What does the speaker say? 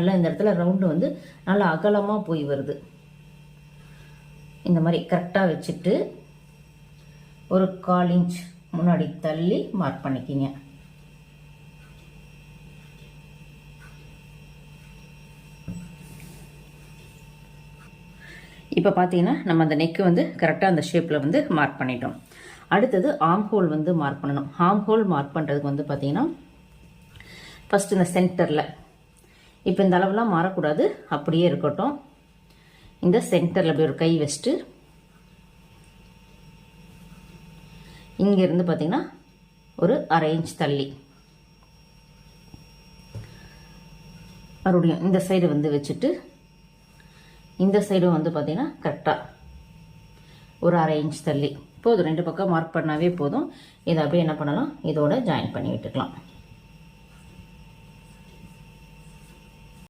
நல்லா இந்த இடத்துல ரவுண்டு வந்து நல்லா அகலமாக போய் வருது. இந்த மாதிரி கரெக்டாக வச்சுட்டு ஒரு கால் இன்ச் முன்னாடி தள்ளி மார்க் பண்ணிக்கிங்க. இப்போ பார்த்தீங்கன்னா நம்ம அந்த நெக்கு வந்து கரெக்டாக அந்த ஷேப்பில் வந்து மார்க் பண்ணிட்டோம். அடுத்தது ஆம் ஹோல் வந்து மார்க் பண்ணணும். ஆம் ஹோல் மார்க் பண்ணுறதுக்கு வந்து பார்த்தீங்கன்னா ஃபஸ்ட்டு இந்த சென்டரில் இப்போ இந்த அளவுலாம் மாறக்கூடாது. அப்படியே இருக்கட்டும். இந்த சென்டரில் அப்படி ஒரு கை வச்சுட்டு இங்கேருந்து பார்த்தீங்கன்னா ஒரு அரை இன்ச் தள்ளி. மறுபடியும் இந்த சைடு வந்து வச்சுட்டு இந்த சைடும் வந்து பார்த்தீங்கன்னா கரெக்டாக ஒரு அரை இன்ச் தள்ளி. போதும். ரெண்டு பக்கம் மார்க் பண்ணாவே போதும். இதை அப்படியே என்ன பண்ணலாம்? இதோட ஜாயின் பண்ணி விட்டுக்கலாம்.